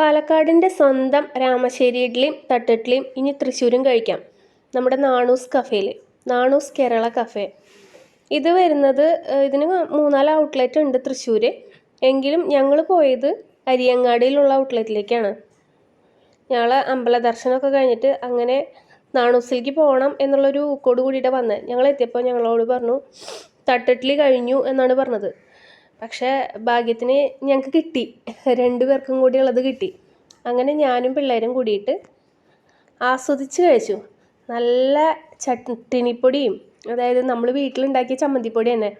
പാലക്കാടിന്റെ സ്വന്തം രാമശ്ശേരി ഇഡ്ലിയും തട്ടിഡ്ലിയും ഇനി തൃശ്ശൂരും കഴിക്കാം. നമ്മുടെ നാണൂസ് കഫേയിൽ നാണൂസ് കേരള കഫേ. ഇത് വരുന്നത് ഇതിന് മൂന്നാൽ ഔട്ട്ലെറ്റ് ഉണ്ട് തൃശ്ശൂർ എങ്കിലും ഞങ്ങൾ പോയത് അരിയങ്ങാടിയിലുള്ള ഔട്ട്ലെറ്റിലേക്കാണ് ഞങ്ങൾ അമ്പല ദർശനമൊക്കെ കഴിഞ്ഞിട്ട് അങ്ങനെ നാണൂസിലേക്ക് പോകണം എന്നുള്ളൊരു ഊക്കോട് കൂടിയിട്ട് വന്നത്. ഞങ്ങൾ എത്തിയപ്പോൾ ഞങ്ങളോട് പറഞ്ഞു തട്ടിഡ്ലി കഴിഞ്ഞു എന്നാണ് പറഞ്ഞത്. പക്ഷേ ഭാഗ്യത്തിന് ഞങ്ങൾക്ക് കിട്ടി. രണ്ടു പേർക്കും കൂടി ഉള്ളത് കിട്ടി. അങ്ങനെ ഞാനും പിള്ളേരും കൂടിയിട്ട് ആസ്വദിച്ച് കഴിച്ചു. നല്ല ചട്ടിനിപ്പൊടിയും അതായത് നമ്മൾ വീട്ടിലുണ്ടാക്കിയ ചമ്മന്തിപ്പൊടി തന്നെ.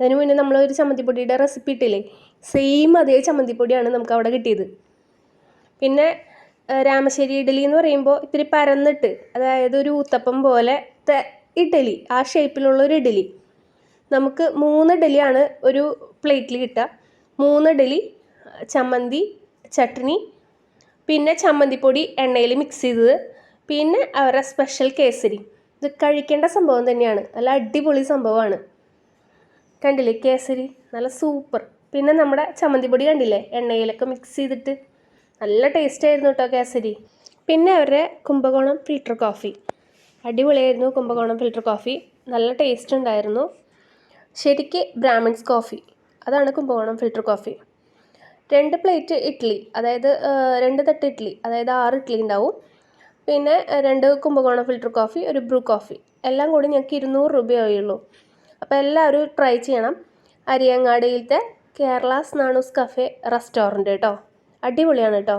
അതിന് മുന്നേ നമ്മളൊരു ചമ്മന്തിപ്പൊടിയുടെ റെസിപ്പി ഇട്ടില്ലേ? സെയിം അതേ ചമ്മന്തിപ്പൊടിയാണ് നമുക്ക് അവിടെ കിട്ടിയത്. പിന്നെ രാമശ്ശേരി ഇഡലി എന്ന് പറയുമ്പോൾ ഇത്തിരി പരന്നിട്ട് അതായത് ഒരു ഊത്തപ്പം പോലെ ഇഡലി ആ ഷേപ്പിലുള്ള ഒരു ഇഡ്ഡലി നമുക്ക് മൂന്ന് ഡലിയാണ് ഒരു പ്ലേറ്റിൽ കിട്ടുക. മൂന്ന് ഡലി ചമ്മന്തി ചട്നി പിന്നെ ചമ്മന്തിപ്പൊടി എണ്ണയിൽ മിക്സ് ചെയ്തത്. പിന്നെ അവരുടെ സ്പെഷ്യൽ കേസരി. ഇത് കഴിക്കേണ്ട സംഭവം തന്നെയാണ്. നല്ല അടിപൊളി സംഭവമാണ്. കണ്ടില്ലേ കേസരി? നല്ല സൂപ്പർ പിന്നെ നമ്മുടെ ചമ്മന്തിപ്പൊടി കണ്ടില്ലേ? എണ്ണയിലൊക്കെ മിക്സ് ചെയ്തിട്ട്. നല്ല ടേസ്റ്റ് ആയിരുന്നു കേട്ടോ കേസരി. പിന്നെ അവരുടെ കുംഭകോണം ഫിൽറ്റർ കോഫി അടിപൊളിയായിരുന്നു കുംഭകോണം ഫിൽറ്റർ കോഫി നല്ല ടേസ്റ്റ് ഉണ്ടായിരുന്നു. ശരിക്ക് ബ്രാഹ്മിൺസ് കോഫി അതാണ് കുംഭകോണം ഫിൽറ്റർ കോഫി രണ്ട് പ്ലേറ്റ് ഇഡ്ഡലി അതായത് രണ്ട് തട്ട് ഇഡ്ഡലി അതായത് ആറ് ഇഡ്ഡലി ഉണ്ടാവും പിന്നെ രണ്ട് കുംഭകോണം ഫിൽറ്റർ കോഫി ഒരു ബ്രൂ കോഫി എല്ലാം കൂടി ഞങ്ങൾക്ക് ഇരുന്നൂറ് രൂപയായുള്ളൂ അപ്പോൾ എല്ലാവരും ട്രൈ ചെയ്യണം. അരിയങ്ങാടിയിലത്തെ കേരള സ്നാണൂസ് കഫേ റെസ്റ്റോറന്റ് കേട്ടോ അടിപൊളിയാണ് കേട്ടോ